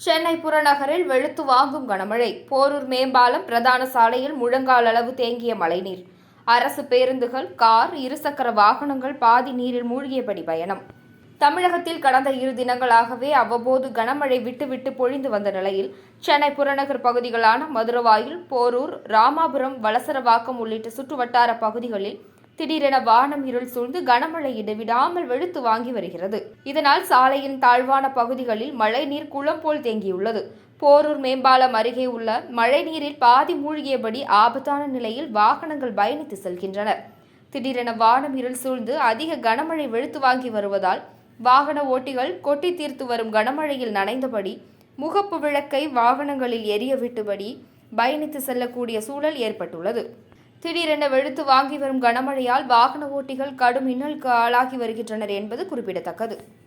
சென்னை புறநகரில் வெளுத்து வாங்கும் கனமழை. போரூர் மேம்பாலம் பிரதான சாலையில் முழங்கால் அளவு தேங்கிய மழைநீர். அரசு பேருந்துகள் கார் இருசக்கர வாகனங்கள் பாதி நீரில் மூழ்கியபடி பயணம். தமிழகத்தில் கடந்த இரு தினங்களாகவே அவ்வப்போது கனமழை விட்டுவிட்டு பொழிந்து வந்த நிலையில் சென்னை புறநகர் பகுதிகளான மதுரவாயில் போரூர் ராமாபுரம் வலசரவாக்கம் உள்ளிட்ட சுற்றுவட்டார பகுதிகளில் திடீரென வானம் இருள் சூழ்ந்து கனமழை இடைவிடாமல் வெளுத்து வாங்கி வருகிறது. இதனால் சாலையின் தாழ்வான பகுதிகளில் மழைநீர் குளம் போல் தேங்கியுள்ளது. போரூர் மேம்பாலம் அருகே உள்ள மழைநீரில் பாதி மூழ்கியபடி ஆபத்தான நிலையில் வாகனங்கள் பயணித்து செல்கின்றன. திடீரென வானம் இருள் சூழ்ந்து அதிக கனமழை வெளுத்து வாங்கி வருவதால் வாகன ஓட்டிகள் கொட்டி தீர்த்து வரும் கனமழையில் நனைந்தபடி முகப்பு விளக்கை வாகனங்களில் எரிய விட்டுபடி பயணித்து செல்லக்கூடிய சூழல் ஏற்பட்டுள்ளது. திடீரென வெளுத்து வாங்கி வரும் கனமழையால் வாகன ஓட்டிகள் கடும் இன்னலுக்கு ஆளாகி வருகின்றனர் என்பது குறிப்பிடத்தக்கது.